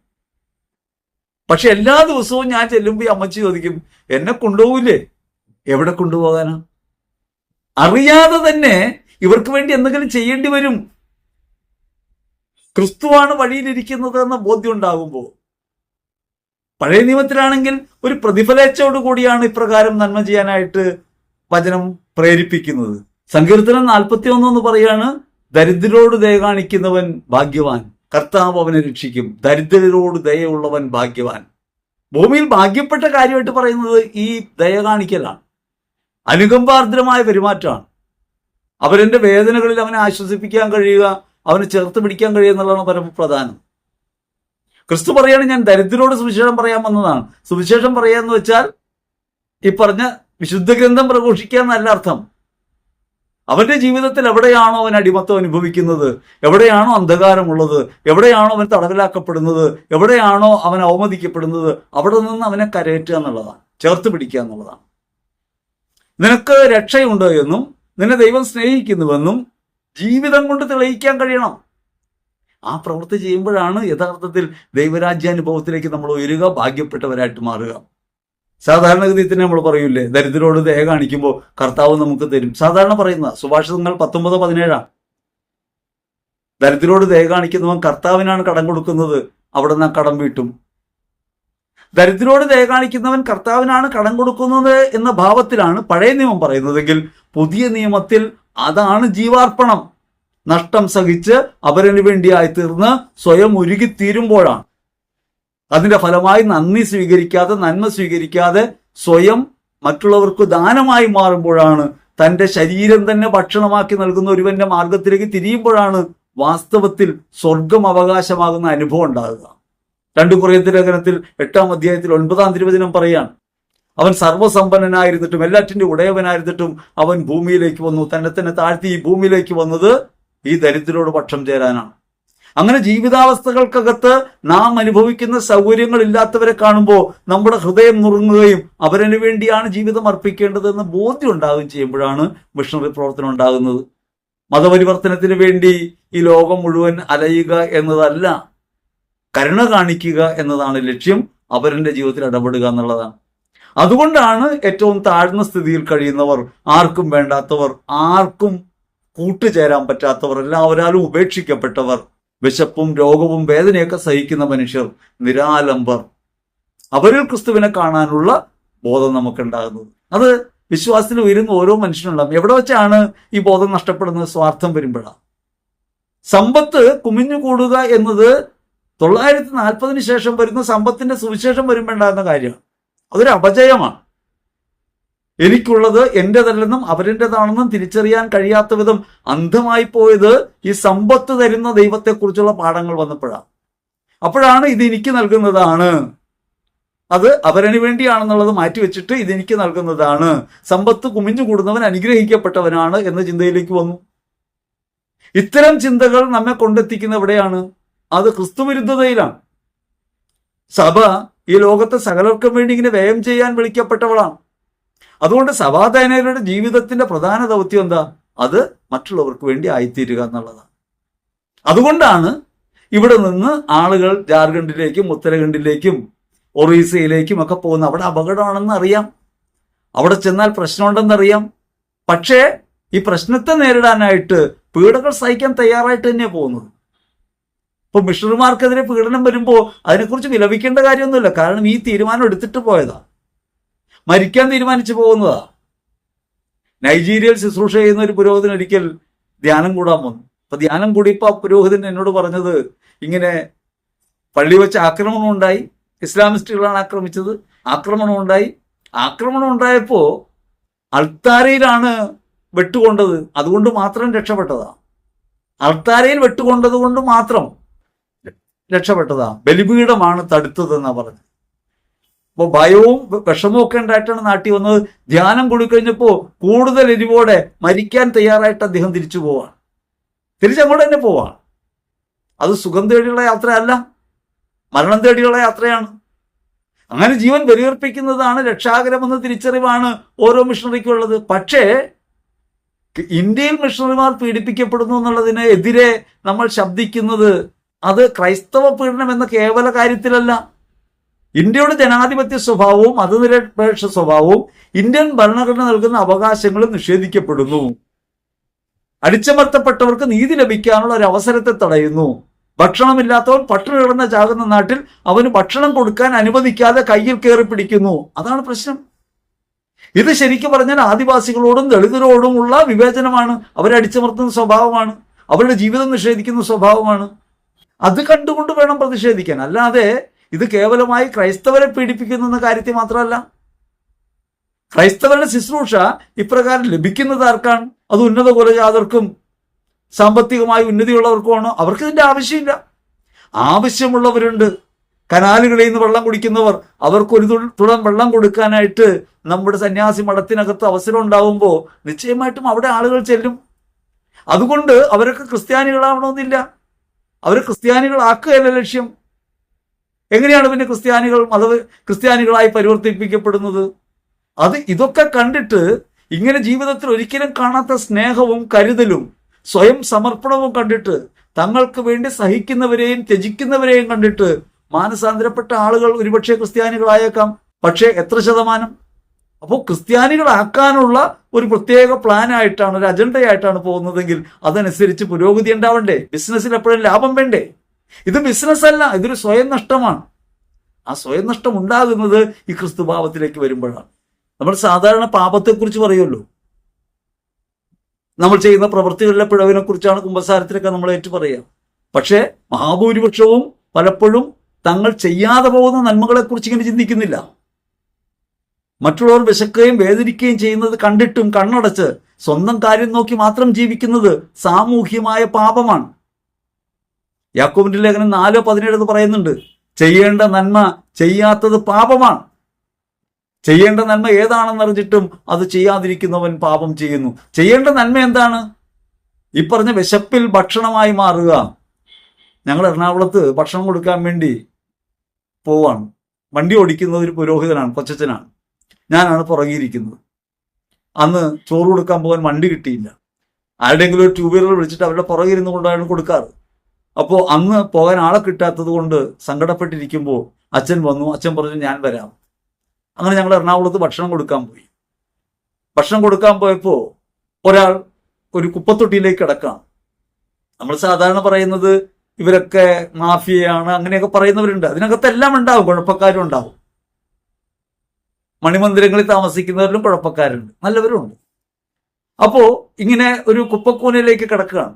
പക്ഷെ എല്ലാ ദിവസവും ഞാൻ ചെല്ലുമ്പോൾ ഈ അമ്മച്ചി ചോദിക്കും എന്നെ കൊണ്ടുപോകില്ലേ എവിടെ കൊണ്ടുപോകാനാണ് അറിയാതെ തന്നെ ഇവർക്ക് വേണ്ടി എന്തെങ്കിലും ചെയ്യേണ്ടി വരും. ക്രിസ്തുവാണ് വഴിയിലിരിക്കുന്നത് എന്ന ബോധ്യം ഉണ്ടാകുമ്പോൾ പഴയ നിയമത്തിലാണെങ്കിൽ ഒരു പ്രതിഫലേച്ഛയോട് കൂടിയാണ് ഇപ്രകാരം നന്മ ചെയ്യാനായിട്ട് വചനം പ്രേരിപ്പിക്കുന്നത്. സങ്കീർത്തനം നാൽപ്പത്തി എന്ന് പറയാണ് ദരിദ്രരോട് ദയ കാണിക്കുന്നവൻ ഭാഗ്യവാൻ. കർത്താവ് അവനെ രക്ഷിക്കും. ദരിദ്രരോട് ദയയുള്ളവൻ ഭാഗ്യവാൻ. ഭൂമിയിൽ ഭാഗ്യപ്പെട്ട കാര്യമായിട്ട് പറയുന്നത് ഈ ദയ കാണിക്കലാണ്. അനുകമ്പാർദ്രമായ പെരുമാറ്റമാണ്. അവരെ വേദനകളിൽ അവനെ ആശ്വസിപ്പിക്കാൻ കഴിയുക അവനെ ചേർത്ത് പിടിക്കാൻ കഴിയുക എന്നുള്ളതാണ് പരമപ്രധാനം. ക്രിസ്തു പറയാണ് ഞാൻ ദരിദ്രരോട് സുവിശേഷം പറയാൻ വന്നതാണ്. സുവിശേഷം പറയാന്ന് വെച്ചാൽ ഈ പറഞ്ഞ വിശുദ്ധ ഗ്രന്ഥം പ്രഘോഷിക്കുക എന്നല്ല അർത്ഥം. അവന്റെ ജീവിതത്തിൽ എവിടെയാണോ അവൻ അടിമത്തം അനുഭവിക്കുന്നത്? എവിടെയാണോ അന്ധകാരമുള്ളത്? എവിടെയാണോ അവൻ തടവിലാക്കപ്പെടുന്നത്? എവിടെയാണോ അവൻ അവമതിക്കപ്പെടുന്നത്? അവിടെ നിന്ന് അവനെ കരയറ്റുക എന്നുള്ളതാണ്. ചേർത്ത് പിടിക്കുക എന്നുള്ളതാണ്. നിനക്ക് രക്ഷയുണ്ട് എന്നും നിന്നെ ദൈവം സ്നേഹിക്കുന്നുവെന്നും ജീവിതം കൊണ്ട് തെളിയിക്കാൻ കഴിയണം. ആ പ്രവൃത്തി ചെയ്യുമ്പോഴാണ് യഥാർത്ഥത്തിൽ ദൈവരാജ്യാനുഭവത്തിലേക്ക് നമ്മൾ ഉയരുക ഭാഗ്യപ്പെട്ടവരായിട്ട് മാറുക. സാധാരണഗതിയിൽ തന്നെ നമ്മൾ പറയൂലേ ദരിദ്രരോട് ദയ കാണിക്കുമ്പോൾ കർത്താവ് നമുക്ക് തരും. സാധാരണ പറയുന്ന സുഭാഷിതങ്ങൾ പത്തൊമ്പത് പതിനേഴാണ് ദരിദ്രരോട് ദയ കാണിക്കുന്നവൻ കർത്താവിനാണ് കടം കൊടുക്കുന്നത്. അവിടെ നിന്ന് കടം വീട്ടും. ദരിദ്രരോട് ദയ കാണിക്കുന്നവൻ കർത്താവിനാണ് കടം കൊടുക്കുന്നത് എന്ന ഭാവത്തിലാണ് പഴയ നിയമം പറയുന്നതെങ്കിൽ പുതിയ നിയമത്തിൽ അതാണ് ജീവാർപ്പണം. നഷ്ടം സഹിച്ച് അവരന് വേണ്ടിയായി തീർന്ന് സ്വയം ഉരുകിത്തീരുമ്പോഴാണ്. അതിന്റെ ഫലമായി നന്ദി സ്വീകരിക്കാതെ നന്മ സ്വീകരിക്കാതെ സ്വയം മറ്റുള്ളവർക്ക് ദാനമായി മാറുമ്പോഴാണ് തന്റെ ശരീരം തന്നെ ഭക്ഷണമാക്കി നൽകുന്ന ഒരുവന്റെ മാർഗത്തിലേക്ക് തിരിയുമ്പോഴാണ് വാസ്തവത്തിൽ സ്വർഗം അവകാശമാകുന്ന അനുഭവം ഉണ്ടാകുക. രണ്ടു കുറയത്തി ലേഖനത്തിൽ എട്ടാം അധ്യായത്തിൽ ഒൻപതാം തിരുവചനം പറയാണ് അവൻ സർവസമ്പന്നനായിരുന്നിട്ടും എല്ലാറ്റിന്റെ ഉടയവനായിരുന്നിട്ടും അവൻ ഭൂമിയിലേക്ക് വന്നു. തന്നെ തന്നെ താഴ്ത്തി ഈ ഭൂമിയിലേക്ക് വന്നത് ഈ ദരിദ്രരോട് പക്ഷം ചേരാനാണ്. അങ്ങനെ ജീവിതാവസ്ഥകൾക്കകത്ത് നാം അനുഭവിക്കുന്ന സൗകര്യങ്ങൾ ഇല്ലാത്തവരെ കാണുമ്പോൾ നമ്മുടെ ഹൃദയം നുറുങ്ങുകയും അവരന് വേണ്ടിയാണ് ജീവിതം അർപ്പിക്കേണ്ടതെന്ന് ബോധ്യം ഉണ്ടാവുകയും ചെയ്യുമ്പോഴാണ് മിഷണറി പ്രവർത്തനം ഉണ്ടാകുന്നത്. മതപരിവർത്തനത്തിന് വേണ്ടി ഈ ലോകം മുഴുവൻ അലയുക എന്നതല്ല കരുണ കാണിക്കുക എന്നതാണ് ലക്ഷ്യം. അവരുടെ ജീവിതത്തിൽ ഇടപെടുക എന്നുള്ളതാണ്. അതുകൊണ്ടാണ് ഏറ്റവും താഴ്ന്ന സ്ഥിതിയിൽ കഴിയുന്നവർ ആർക്കും വേണ്ടാത്തവർ ആർക്കും കൂട്ടുചേരാൻ പറ്റാത്തവർ എല്ലാവരാലും ഉപേക്ഷിക്കപ്പെട്ടവർ വിശപ്പും രോഗവും വേദനയൊക്കെ സഹിക്കുന്ന മനുഷ്യർ നിരാലംബർ. അവരിൽ ക്രിസ്തുവിനെ കാണാനുള്ള ബോധം നമുക്കുണ്ടാകുന്നത്. അത് വിശ്വാസത്തിൽ ഉയരുന്ന ഓരോ മനുഷ്യനുണ്ടാകും. എവിടെ വെച്ചാണ് ഈ ബോധം നഷ്ടപ്പെടുന്നത്? സ്വാർത്ഥം വരുമ്പോഴാണ്. സമ്പത്ത് കുമിഞ്ഞു കൂടുക എന്നത് തൊള്ളായിരത്തി നാൽപ്പതിന് ശേഷം വരുന്ന സമ്പത്തിന്റെ സുവിശേഷം വരുമ്പോണ്ടാകുന്ന കാര്യമാണ്. അതൊരു അപജയമാണ്. എനിക്കുള്ളത് എന്റേതല്ലെന്നും അവരെന്റെതാണെന്നും തിരിച്ചറിയാൻ കഴിയാത്ത വിധം അന്ധമായി പോയത് ഈ സമ്പത്ത് തരുന്ന ദൈവത്തെക്കുറിച്ചുള്ള പാഠങ്ങൾ വന്നപ്പോഴാണ് അപ്പോഴാണ് ഇത് എനിക്ക് നൽകുന്നതാണ്. അത് അവരന് വേണ്ടിയാണെന്നുള്ളത് മാറ്റിവെച്ചിട്ട് ഇതെനിക്ക് നൽകുന്നതാണ്. സമ്പത്ത് കുമിഞ്ഞു കൂടുന്നവൻ അനുഗ്രഹിക്കപ്പെട്ടവനാണ് എന്ന ചിന്തയിലേക്ക് വന്നു. ഇത്തരം ചിന്തകൾ നമ്മെ കൊണ്ടെത്തിക്കുന്ന എവിടെയാണ്? അത് ക്രിസ്തുവിരുദ്ധതയിലാണ് സഭ ഈ ലോകത്തെ സകലർക്കും വേണ്ടി ഇങ്ങനെ വ്യയം ചെയ്യാൻ വിളിക്കപ്പെട്ടവളാണ്. അതുകൊണ്ട് സവാധാനകരുടെ ജീവിതത്തിന്റെ പ്രധാന ദൗത്യം എന്താ? അത് മറ്റുള്ളവർക്ക് വേണ്ടി ആയിത്തീരുക എന്നുള്ളതാണ്. അതുകൊണ്ടാണ് ഇവിടെ നിന്ന് ആളുകൾ ജാർഖണ്ഡിലേക്കും ഉത്തരാഖണ്ഡിലേക്കും ഒറീസയിലേക്കും ഒക്കെ പോകുന്ന അവിടെ അപകടമാണെന്ന് അറിയാം. അവിടെ ചെന്നാൽ പ്രശ്നമുണ്ടെന്ന് അറിയാം. പക്ഷേ ഈ പ്രശ്നത്തെ നേരിടാനായിട്ട് പീഡകൾ സഹിക്കാൻ തയ്യാറായിട്ട് തന്നെയാണ് പോകുന്നത്. ഇപ്പൊ മിഷണറിമാർക്കെതിരെ പീഡനം വരുമ്പോൾ അതിനെക്കുറിച്ച് വിലപിക്കേണ്ട കാര്യമൊന്നുമില്ല. കാരണം ഈ തീരുമാനം എടുത്തിട്ട് പോയതാ. മരിക്കാൻ തീരുമാനിച്ചു പോകുന്നതാ. നൈജീരിയയിൽ ശുശ്രൂഷ ചെയ്യുന്ന ഒരു പുരോഹിതൻ ഒരിക്കൽ ധ്യാനം കൂടാൻ വന്നു. അപ്പൊ ധ്യാനം കൂടിയപ്പോ ആ പുരോഹിതൻ എന്നോട് പറഞ്ഞത് ഇങ്ങനെ പള്ളി വെച്ച് ആക്രമണം ഉണ്ടായി. ഇസ്ലാമിസ്റ്റുകളാണ് ആക്രമിച്ചത്. ആക്രമണം ഉണ്ടായി. ആക്രമണം ഉണ്ടായപ്പോ അൾത്താരയിലാണ് വെട്ടുകൊണ്ടത്. അതുകൊണ്ട് മാത്രം രക്ഷപ്പെട്ടതാ. അൾത്താരയിൽ വെട്ടുകൊണ്ടത് കൊണ്ട് മാത്രം രക്ഷപ്പെട്ടതാ. ബലിപീഠമാണ് തടുത്തതെന്നാ പറഞ്ഞത്. അപ്പോൾ ഭയവും വിഷമവും ഒക്കെ ഉണ്ടായിട്ടാണ് നാട്ടിൽ വന്നത്. ധ്യാനം കൊടുക്കഴിഞ്ഞപ്പോൾ കൂടുതൽ എരിവോടെ മരിക്കാൻ തയ്യാറായിട്ട് അദ്ദേഹം തിരിച്ചു പോവാണ്. തിരിച്ചങ്ങോട്ട് തന്നെ പോവാണ്. അത് സുഖം തേടിയുള്ള യാത്രയല്ല. മരണം തേടിയുള്ള യാത്രയാണ്. അങ്ങനെ ജീവൻ ബലിയർപ്പിക്കുന്നതാണ് രക്ഷാകരമെന്ന തിരിച്ചറിവാണ് ഓരോ മിഷണറിക്കും ഉള്ളത് പക്ഷേ ഇന്ത്യയിൽ മിഷണറിമാർ പീഡിപ്പിക്കപ്പെടുന്നു എന്നുള്ളതിന് എതിരെ നമ്മൾ ശബ്ദിക്കുന്നത് അത് ക്രൈസ്തവ പീഡനം എന്ന കേവല കാര്യത്തിലല്ല. ഇന്ത്യയുടെ ജനാധിപത്യ സ്വഭാവവും മതനിരപേക്ഷ സ്വഭാവവും ഇന്ത്യൻ ഭരണഘടന നൽകുന്ന അവകാശങ്ങളും നിഷേധിക്കപ്പെടുന്നു. അടിച്ചമർത്തപ്പെട്ടവർക്ക് നീതി ലഭിക്കാനുള്ള ഒരു അവസരത്തെ തടയുന്നു. ഭക്ഷണമില്ലാത്തവൻ പട്ടിണി കിടന്ന ചാകുന്ന നാട്ടിൽ അവന് ഭക്ഷണം കൊടുക്കാൻ അനുവദിക്കാതെ കയ്യിൽ കയറി പിടിക്കുന്നു. അതാണ് പ്രശ്നം. ഇത് ശരിക്കും പറഞ്ഞാൽ ആദിവാസികളോടും ദളിതരോടുമുള്ള വിവേചനമാണ്. അവരെ അടിച്ചമർത്തുന്ന സ്വഭാവമാണ്. അവരുടെ ജീവിതം നിഷേധിക്കുന്ന സ്വഭാവമാണ്. അത് കണ്ടുകൊണ്ട് വേണം പ്രതിഷേധിക്കാൻ. അല്ലാതെ ഇത് കേവലമായി ക്രൈസ്തവരെ പീഡിപ്പിക്കുന്നു കാര്യത്തിൽ മാത്രമല്ല. ക്രൈസ്തവരുടെ ശുശ്രൂഷ ഇപ്രകാരം ലഭിക്കുന്നത് ആർക്കാണ്? അത് ഉന്നത കുലജാതർക്കും സാമ്പത്തികമായി ഉന്നതിയുള്ളവർക്കുമാണോ. അവർക്ക് ഇതിന്റെ ആവശ്യമില്ല. ആവശ്യമുള്ളവരുണ്ട്. കനാലുകളിൽ നിന്ന് വെള്ളം കുടിക്കുന്നവർ അവർക്കൊരു തുളം വെള്ളം കൊടുക്കാനായിട്ട് നമ്മുടെ സന്യാസി മഠത്തിനകത്ത് അവസരം ഉണ്ടാവുമ്പോൾ നിശ്ചയമായിട്ടും അവിടെ ആളുകൾ ചെല്ലും. അതുകൊണ്ട് അവരൊക്കെ ക്രിസ്ത്യാനികളാവണമെന്നില്ല. അവർ ക്രിസ്ത്യാനികളാക്കുകയല്ല ലക്ഷ്യം. എങ്ങനെയാണ് പിന്നെ ക്രിസ്ത്യാനികൾ മത ക്രിസ്ത്യാനികളായി പരിവർത്തിപ്പിക്കപ്പെടുന്നത്? അത് ഇതൊക്കെ കണ്ടിട്ട് ഇങ്ങനെ ജീവിതത്തിൽ ഒരിക്കലും കാണാത്ത സ്നേഹവും കരുതലും സ്വയം സമർപ്പണവും കണ്ടിട്ട് തങ്ങൾക്ക് വേണ്ടി സഹിക്കുന്നവരെയും ത്യജിക്കുന്നവരെയും കണ്ടിട്ട് മാനസാന്തരപ്പെട്ട ആളുകൾ ഒരുപക്ഷെ ക്രിസ്ത്യാനികളായേക്കാം. പക്ഷേ എത്ര ശതമാനം? അപ്പോൾ ക്രിസ്ത്യാനികളാക്കാനുള്ള ഒരു പ്രത്യേക പ്ലാനായിട്ടാണ് ഒരു അജണ്ടയായിട്ടാണ് പോകുന്നതെങ്കിൽ അതനുസരിച്ച് പുരോഗതി ഉണ്ടാവണ്ടേ? ബിസിനസ്സിൽ എപ്പോഴും ലാഭം വേണ്ടേ? ഇത് ബിസിനസ് അല്ല ഇതൊരു സ്വയം നഷ്ടമാണ്. ആ സ്വയം നഷ്ടം ഉണ്ടാകുന്നത് ഈ ക്രിസ്തുഭാവത്തിലേക്ക് വരുമ്പോഴാണ്. നമ്മൾ സാധാരണ പാപത്തെക്കുറിച്ച് പറയുമല്ലോ. നമ്മൾ ചെയ്യുന്ന പ്രവൃത്തികളിലെ പിഴവിനെ കുറിച്ചാണ് കുമ്പസാരത്തിലൊക്കെ നമ്മൾ ഏറ്റു പറയുക. പക്ഷേ മഹാഭൂരിപക്ഷവും പലപ്പോഴും തങ്ങൾ ചെയ്യാതെ പോകുന്ന നന്മകളെക്കുറിച്ച് ഇങ്ങനെ ചിന്തിക്കുന്നില്ല. മറ്റുള്ളവർ വിശക്കുകയും വേദനിക്കുകയും ചെയ്യുന്നത് കണ്ടിട്ടും കണ്ണടച്ച് സ്വന്തം കാര്യം നോക്കി മാത്രം ജീവിക്കുന്നത് സാമൂഹ്യമായ പാപമാണ്. യാക്കോബിന്റെ ലേഖനം നാലോ പതിനേഴ് പറയുന്നുണ്ട്. ചെയ്യേണ്ട നന്മ ചെയ്യാത്തത് പാപമാണ്. ചെയ്യേണ്ട നന്മ ഏതാണെന്നറിഞ്ഞിട്ടും അത് ചെയ്യാതിരിക്കുന്നവൻ പാപം ചെയ്യുന്നു. ചെയ്യേണ്ട നന്മ എന്താണ്? ഈ പറഞ്ഞ വിശപ്പിൽ ഭക്ഷണമായി മാറുക. ഞങ്ങൾ എറണാകുളത്ത് ഭക്ഷണം കൊടുക്കാൻ വേണ്ടി പോവാണ്. വണ്ടി ഓടിക്കുന്നത് ഒരു പുരോഹിതനാണ് കൊച്ചനാണ് ഞാനാണ് പുറകിയിരിക്കുന്നത്. അന്ന് ചോറ് കൊടുക്കാൻ പോകാൻ വണ്ടി കിട്ടിയില്ല. ആരുടെയെങ്കിലും ഒരു ടൂ വീലർ വിളിച്ചിട്ട് അവരുടെ പുറകിരുന്ന് കൊണ്ടാണ് കൊടുക്കാറ്. അപ്പോൾ അന്ന് പോകാൻ ആളെ കിട്ടാത്തത് കൊണ്ട് സങ്കടപ്പെട്ടിരിക്കുമ്പോൾ അച്ഛൻ വന്നു. അച്ഛൻ പറഞ്ഞു ഞാൻ വരാം. അങ്ങനെ ഞങ്ങൾ എറണാകുളത്ത് ഭക്ഷണം കൊടുക്കാൻ പോയി. ഭക്ഷണം കൊടുക്കാൻ പോയപ്പോൾ ഒരാൾ ഒരു കുപ്പത്തൊട്ടിയിലേക്ക് കിടക്കാം. നമ്മൾ സാധാരണ പറയുന്നത് ഇവരൊക്കെ മാഫിയയാണ് അങ്ങനെയൊക്കെ പറയുന്നവരുണ്ട്. അതിനകത്തെല്ലാം ഉണ്ടാവും കുഴപ്പക്കാരും ഉണ്ടാവും. മണിമന്ദിരങ്ങളിൽ താമസിക്കുന്നവരിലും കുഴപ്പക്കാരുണ്ട്. നല്ലവരുണ്ട് അപ്പോ ഇങ്ങനെ ഒരു കുപ്പക്കൂനയിലേക്ക് കിടക്കുകയാണ്.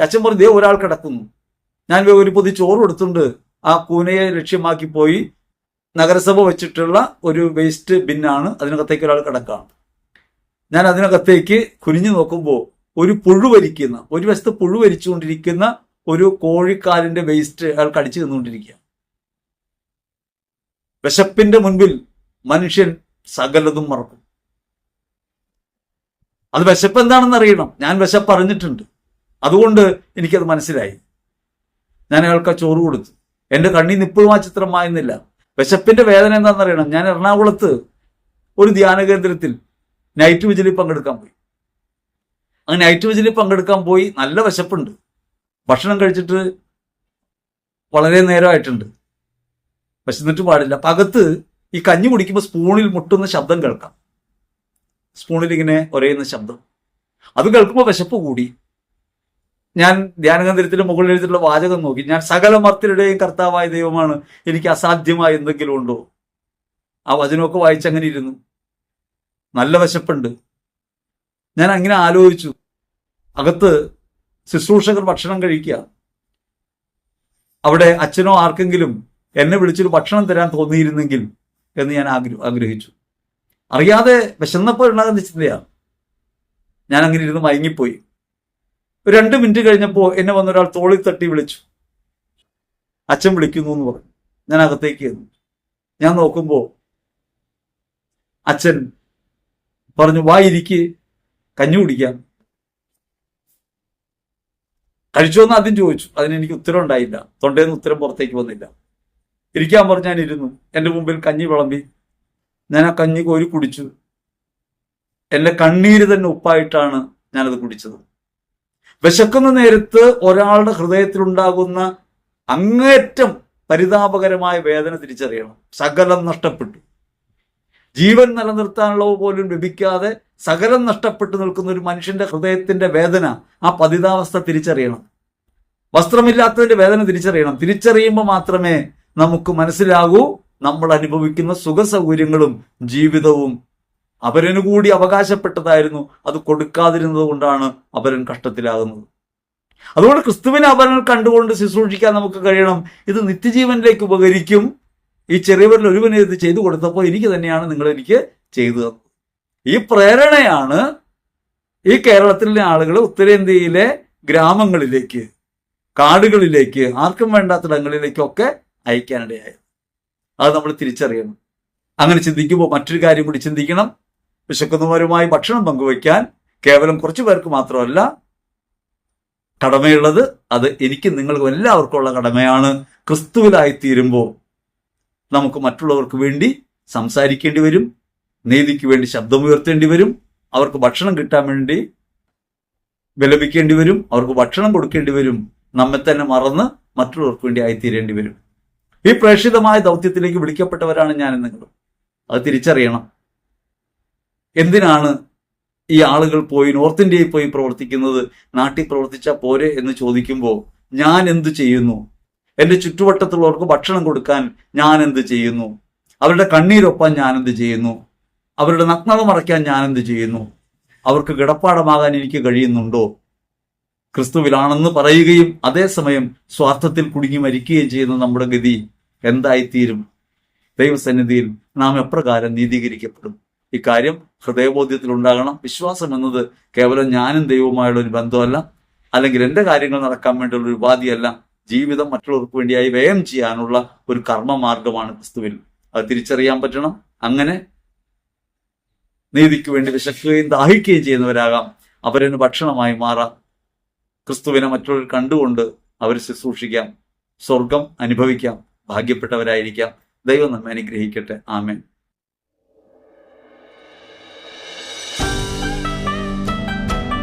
അച്ഛൻ പറഞ്ഞു ദേ ഒരാൾ കിടക്കുന്നു. ഞാൻ ഒരു പൊതി ചോറ് കൊടുത്തുണ്ട് ആ കൂനയെ ലക്ഷ്യമാക്കി പോയി നഗരസഭ വെച്ചിട്ടുള്ള ഒരു വേസ്റ്റ് ബിന്നാണ് അതിനകത്തേക്ക് ഒരാൾ കിടക്കുകയാണ് ഞാൻ അതിനകത്തേക്ക് കുനിഞ്ഞു നോക്കുമ്പോൾ ഒരു പുഴു വലിക്കുന്ന ഒരു വശത്ത് പുഴു വലിച്ചുകൊണ്ടിരിക്കുന്ന ഒരു കോഴിക്കാലിന്റെ വേസ്റ്റ് അയാൾ കടിച്ചു തിന്നുകൊണ്ടിരിക്കുക വിശപ്പിന്റെ മുൻപിൽ മനുഷ്യൻ സകലതും മറക്കും. അത് വിശപ്പ് എന്താണെന്ന് അറിയണം. ഞാൻ വിശപ്പ് അറിഞ്ഞിട്ടുണ്ട്. അതുകൊണ്ട് എനിക്കത് മനസ്സിലായി. ഞാൻ അയാൾക്ക് ചോറ് കൊടുത്തു. എന്റെ കണ്ണിൽ ഇപ്പോഴും ആ ചിത്രം മായുന്നില്ല. വിശപ്പിന്റെ വേദന എന്താണെന്ന് അറിയണം ഞാൻ എറണാകുളത്ത് ഒരു ധ്യാന കേന്ദ്രത്തിൽ നൈറ്റ് വിജിലിൽ പങ്കെടുക്കാൻ പോയി. അങ്ങനെ നൈറ്റ് വിജിലിൽ പങ്കെടുക്കാൻ പോയി നല്ല വിശപ്പുണ്ട്. ഭക്ഷണം കഴിച്ചിട്ട് വളരെ നേരമായിട്ടുണ്ട്. വിശന്നിട്ട് പാടില്ല. പകത്ത് ഈ കഞ്ഞി കുടിക്കുമ്പോൾ സ്പൂണിൽ മുട്ടുന്ന ശബ്ദം കേൾക്കാം. സ്പൂണിൽ ഇങ്ങനെ ഒരയുന്ന ശബ്ദം. അത് കേൾക്കുമ്പോൾ വിശപ്പ് കൂടി. ഞാൻ ധ്യാനകേന്ദ്രത്തിന്റെ മുകളിൽ എഴുതിയിട്ടുള്ള വാചകം നോക്കി. ഞാൻ സകല മർത്തിരുടെയും കർത്താവായ ദൈവമാണ്. എനിക്ക് അസാധ്യമായ എന്തെങ്കിലും ഉണ്ടോ? ആ വചനമൊക്കെ വായിച്ചങ്ങനെ ഇരുന്നു. നല്ല വശപ്പുണ്ട്. ഞാൻ അങ്ങനെ ആലോചിച്ചു. അകത്ത് ശുശ്രൂഷകർ ഭക്ഷണം കഴിക്കുക. അവിടെ അച്ഛനോ ആർക്കെങ്കിലും എന്നെ വിളിച്ചൊരു ഭക്ഷണം തരാൻ തോന്നിയിരുന്നെങ്കിൽ എന്ന് ഞാൻ ആഗ്രഹ ആഗ്രഹിച്ചു. അറിയാതെ വിശന്നപ്പോൾ ഉണ്ടാകുന്ന ചിന്തയാണ് ഞാൻ അങ്ങനെ ഇരുന്ന് മയങ്ങിപ്പോയി. രണ്ട് മിനിറ്റ് കഴിഞ്ഞപ്പോൾ എന്നെ വന്നൊരാൾ തോളിൽ തട്ടി വിളിച്ചു. അച്ഛൻ വിളിക്കുന്നു എന്ന് പറഞ്ഞു. ഞാൻ അകത്തേക്ക് ചെന്നു. ഞാൻ നോക്കുമ്പോൾ അച്ഛൻ പറഞ്ഞു വാ ഇരിക്ക്. കഞ്ഞു കുടിക്കാം. കഴിച്ചോ എന്ന് ആദ്യം ചോദിച്ചു. അതിന് എനിക്ക് ഉത്തരം ഉണ്ടായില്ല. തൊണ്ടയിൽ നിന്ന് ഉത്തരം പുറത്തേക്ക് വന്നില്ല. ഇരിക്കാൻ പറഞ്ഞു ഞാൻ ഇരുന്നു. എന്റെ മുമ്പിൽ കഞ്ഞി വിളമ്പി. ഞാൻ ആ കഞ്ഞി കോരി കുടിച്ചു. എന്റെ കണ്ണീര് തന്നെ ഉപ്പായിട്ടാണ് ഞാനത് കുടിച്ചത്. വിശക്കുന്ന നേരത്ത് ഒരാളുടെ ഹൃദയത്തിലുണ്ടാകുന്ന അങ്ങേറ്റം പരിതാപകരമായ വേദന തിരിച്ചറിയണം. സകലം നഷ്ടപ്പെട്ടു. ജീവൻ നിലനിർത്താനുള്ളവ പോലും ലഭിക്കാതെ സകലം നഷ്ടപ്പെട്ടു നിൽക്കുന്ന ഒരു മനുഷ്യന്റെ ഹൃദയത്തിന്റെ വേദന ആ പതിതാവസ്ഥ തിരിച്ചറിയണം. വസ്ത്രമില്ലാത്തതിന്റെ വേദന തിരിച്ചറിയണം. തിരിച്ചറിയുമ്പോൾ മാത്രമേ നമുക്ക് മനസ്സിലാകൂ നമ്മൾ അനുഭവിക്കുന്ന സുഖ സൗകര്യങ്ങളും ജീവിതവും അവരനു കൂടി അവകാശപ്പെട്ടതായിരുന്നു. അത് കൊടുക്കാതിരുന്നത് കൊണ്ടാണ് അപരൻ കഷ്ടത്തിലാകുന്നത്. അതുകൊണ്ട് ക്രിസ്തുവിനെ അപരൻ കണ്ടുകൊണ്ട് ശുശ്രൂഷിക്കാൻ നമുക്ക് കഴിയണം. ഇത് നിത്യജീവനിലേക്ക് ഉപകരിക്കും. ഈ ചെറിയവരിൽ ഒരുവനെ ഇത് ചെയ്തു കൊടുത്തപ്പോൾ എനിക്ക് തന്നെയാണ് നിങ്ങൾ എനിക്ക് ചെയ്തു തന്നത്. ഈ പ്രേരണയാണ് ഈ കേരളത്തിലെ ആളുകൾ ഉത്തരേന്ത്യയിലെ ഗ്രാമങ്ങളിലേക്ക് കാടുകളിലേക്ക് ആർക്കും വേണ്ടാത്തിടങ്ങളിലേക്കൊക്കെ അയക്കാനിടയായത്. അത് നമ്മൾ തിരിച്ചറിയണം. അങ്ങനെ ചിന്തിക്കുമ്പോൾ മറ്റൊരു കാര്യം കൂടി ചിന്തിക്കണം. വിശക്കുന്നവരുമായി ഭക്ഷണം പങ്കുവയ്ക്കാൻ കേവലം കുറച്ചു പേർക്ക് മാത്രമല്ല കടമയുള്ളത്. അത് എനിക്ക് നിങ്ങൾക്കും എല്ലാവർക്കും ഉള്ള കടമയാണ്. ക്രിസ്തുവിലായി തീരുമ്പോൾ നമുക്ക് മറ്റുള്ളവർക്ക് വേണ്ടി സംസാരിക്കേണ്ടി വരും. നീതിക്ക് വേണ്ടി ശബ്ദമുയർത്തേണ്ടി വരും. അവർക്ക് ഭക്ഷണം കിട്ടാൻ വേണ്ടി വിലപിക്കേണ്ടി വരും. അവർക്ക് ഭക്ഷണം കൊടുക്കേണ്ടി വരും. നമ്മെ തന്നെ മറന്ന് മറ്റുള്ളവർക്ക് വേണ്ടി ആയിത്തീരേണ്ടി വരും. ഈ പ്രേക്ഷിതമായ ദൗത്യത്തിലേക്ക് വിളിക്കപ്പെട്ടവരാണ് ഞാൻ നിങ്ങൾ അത് തിരിച്ചറിയണം. എന്തിനാണ് ഈ ആളുകൾ പോയി നോർത്ത് ഇന്ത്യയിൽ പോയി പ്രവർത്തിക്കുന്നത്? നാട്ടിൽ പ്രവർത്തിച്ചാൽ പോരെ എന്ന് ചോദിക്കുമ്പോൾ ഞാൻ എന്ത് ചെയ്യുന്നു? എന്റെ ചുറ്റുവട്ടത്തുള്ളവർക്ക് ഭക്ഷണം കൊടുക്കാൻ ഞാൻ എന്ത് ചെയ്യുന്നു? അവരുടെ കണ്ണീരൊപ്പാൻ ഞാൻ എന്ത് ചെയ്യുന്നു? അവരുടെ നഗ്നത മറയ്ക്കാൻ ഞാൻ എന്ത് ചെയ്യുന്നു? അവർക്ക് കിടപ്പാടമാകാൻ എനിക്ക് കഴിയുന്നുണ്ടോ? ക്രിസ്തുവിലാണെന്ന് പറയുകയും അതേസമയം സ്വാർത്ഥത്തിൽ കുടുങ്ങി മരിക്കുകയും ചെയ്യുന്ന നമ്മുടെ ഗതി എന്തായിത്തീരും? ദൈവസന്നിധിയിൽ നാം എപ്രകാരം നീതീകരിക്കപ്പെടും? ഇക്കാര്യം ഹൃദയബോധ്യത്തിൽ ഉണ്ടാകണം. വിശ്വാസം എന്നത് കേവലം ഞാനും ദൈവവുമായുള്ള ഒരു ബന്ധമല്ല. അല്ലെങ്കിൽ എന്റെ കാര്യങ്ങൾ നടക്കാൻ വേണ്ടിയുള്ള ഒരു ഉപാധിയല്ല. ജീവിതം മറ്റുള്ളവർക്ക് വേണ്ടിയായി വ്യയം ചെയ്യാനുള്ള ഒരു കർമ്മമാർഗമാണ് ക്രിസ്തുവിൽ. അത് തിരിച്ചറിയാൻ പറ്റണം. അങ്ങനെ നീതിക്ക് വേണ്ടി വിശക്കുകയും ദാഹിക്കുകയും ചെയ്യുന്നവരാകാം. അവരന് ഭക്ഷണമായി മാറാം. ക്രിസ്തുവിനെ മറ്റുള്ളവർ കണ്ടുകൊണ്ട് അവർ ശുശ്രൂഷിക്കാം. സ്വർഗം അനുഭവിക്കാം. ഭാഗ്യപ്പെട്ടവരായിരിക്കാം. ദൈവം നമ്മെ അനുഗ്രഹിക്കട്ടെ. ആമേൻ.